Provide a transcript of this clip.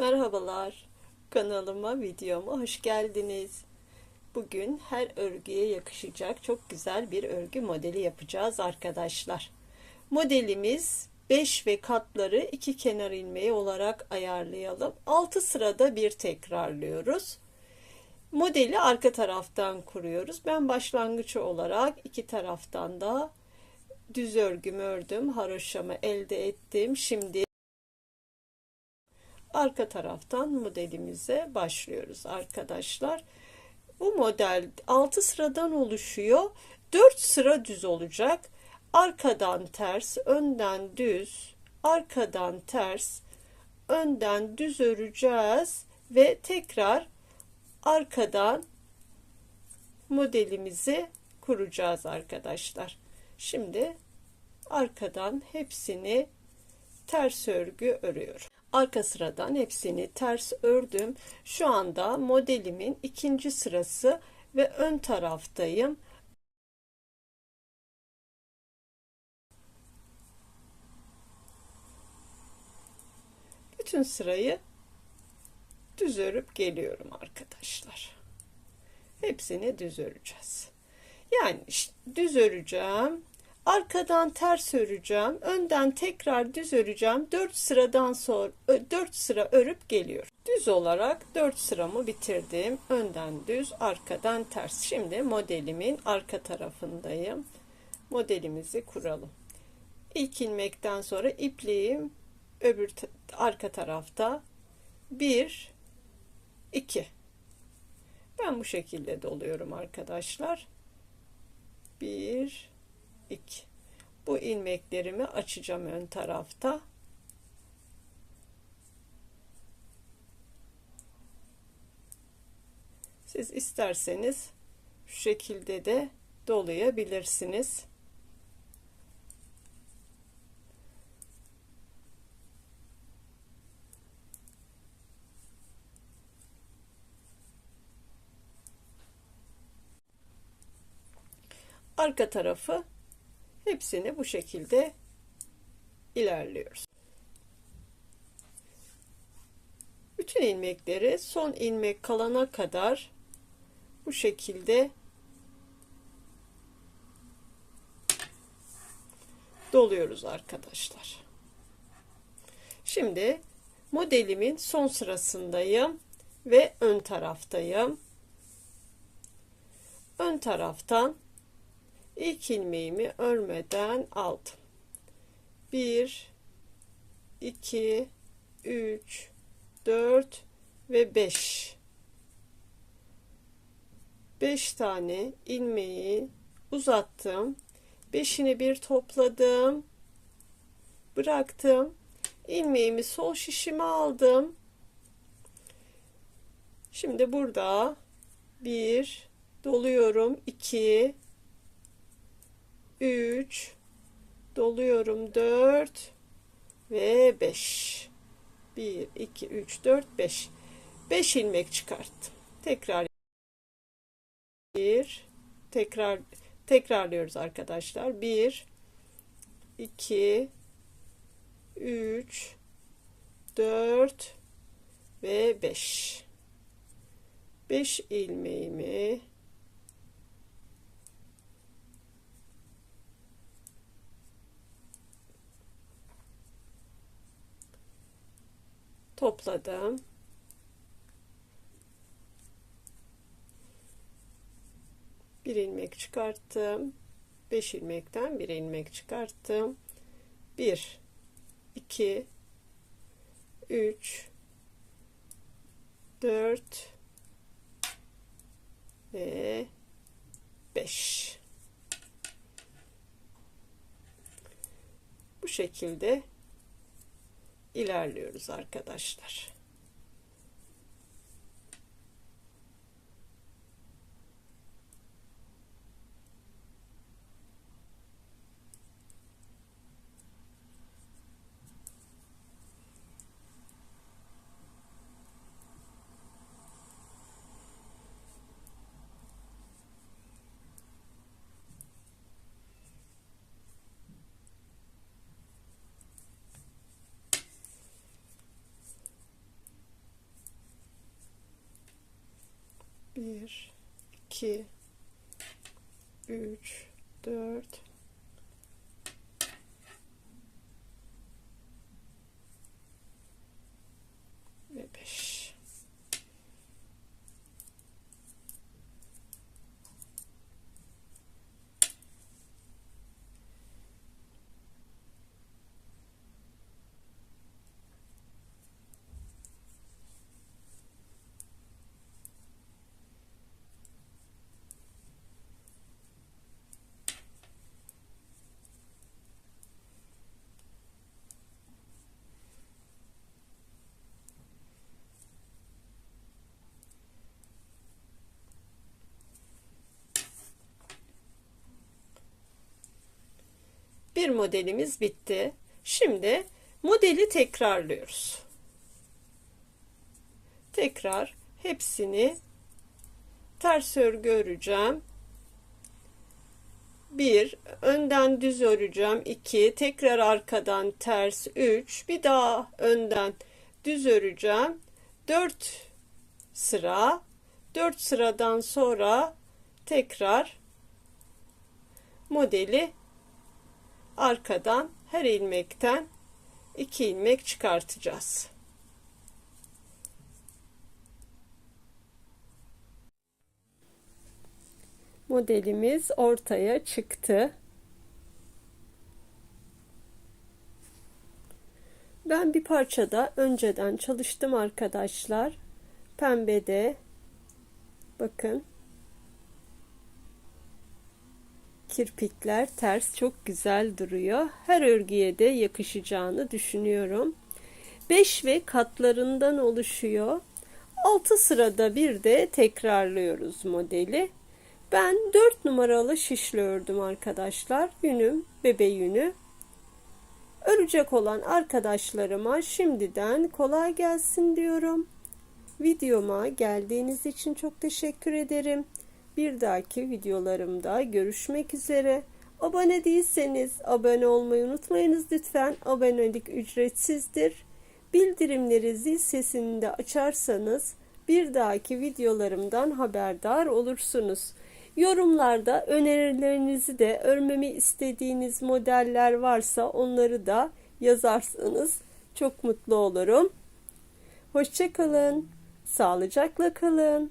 Merhabalar. Kanalıma, videoma hoş geldiniz. Bugün her örgüye yakışacak çok güzel bir örgü modeli yapacağız arkadaşlar. Modelimiz 5 ve katları iki kenar ilmeği olarak ayarlayalım. 6 sırada bir tekrarlıyoruz. Modeli arka taraftan kuruyoruz. Ben başlangıç olarak iki taraftan da düz örgümü ördüm. Haroşamı elde ettim. Şimdi arka taraftan modelimize başlıyoruz arkadaşlar. Bu model 6 sıradan oluşuyor. 4 sıra düz olacak. Arkadan ters, önden düz, arkadan ters, önden düz öreceğiz ve tekrar arkadan modelimizi kuracağız arkadaşlar. Şimdi arkadan hepsini ters örgü örüyorum. Arka sıradan hepsini ters ördüm. Şu anda modelimin ikinci sırası ve ön taraftayım. Bütün sırayı düz örüp geliyorum arkadaşlar. Hepsini düz öreceğiz. Yani düz öreceğim. Arkadan ters öreceğim. Önden tekrar düz öreceğim. 4 sıradan sonra 4 sıra örüp geliyorum. Düz olarak 4 sıramı bitirdim. Önden düz, arkadan ters. Şimdi modelimin arka tarafındayım. Modelimizi kuralım. İlk ilmekten sonra ipliğim öbür arka tarafta 1 2 ben bu şekilde doluyorum arkadaşlar. 1 2 bu ilmeklerimi açacağım ön tarafta. Siz isterseniz şu şekilde de dolayabilirsiniz. arka tarafı hepsini bu şekilde ilerliyoruz. Bütün ilmekleri son ilmek kalana kadar bu şekilde doluyoruz arkadaşlar. Şimdi modelimin son sırasındayım ve ön taraftayım. Ön taraftan ilk ilmeğimi örmeden aldım. 1 2 3 4 ve 5 5 tane ilmeği uzattım. Beşini bir topladım. Bıraktım. ilmeğimi sol şişime aldım. Şimdi burada 1 doluyorum. 2 3 doluyorum 4 ve 5 1 2 3 4 5 5 ilmek çıkarttım. Tekrar bir tekrar tekrarlıyoruz arkadaşlar. 1 2 3 4 ve 5 5 ilmeğimi topladım. Bir ilmek çıkarttım. Beş ilmekten bir ilmek çıkarttım. Bir, iki, üç, dört ve beş. Bu şekilde ilerliyoruz arkadaşlar. 1 2 3 4 ve 5 Bir modelimiz bitti. Şimdi modeli tekrarlıyoruz. Tekrar hepsini ters örgü öreceğim. 1 önden düz öreceğim 2 tekrar arkadan ters 3 bir daha önden düz öreceğim 4 sıra 4 sıradan sonra tekrar modeli arkadan her ilmekten 2 ilmek çıkartacağız. Modelimiz ortaya çıktı. Ben bir parçada önceden çalıştım arkadaşlar. Pembede bakın kirpikler ters çok güzel duruyor. Her örgüye de yakışacağını düşünüyorum. 5 ve katlarından oluşuyor. 6 sırada bir de tekrarlıyoruz modeli. Ben 4 numaralı şişle ördüm arkadaşlar. Yünüm bebe yünü. Örecek olan arkadaşlarıma şimdiden kolay gelsin diyorum. Videoma geldiğiniz için çok teşekkür ederim. Bir dahaki videolarımda görüşmek üzere. Abone değilseniz abone olmayı unutmayınız lütfen. Abonelik ücretsizdir. Bildirimleri zil sesini de açarsanız bir dahaki videolarımdan haberdar olursunuz. Yorumlarda önerilerinizi de örmemi istediğiniz modeller varsa onları da yazarsanız çok mutlu olurum. Hoşçakalın. Sağlıcakla kalın.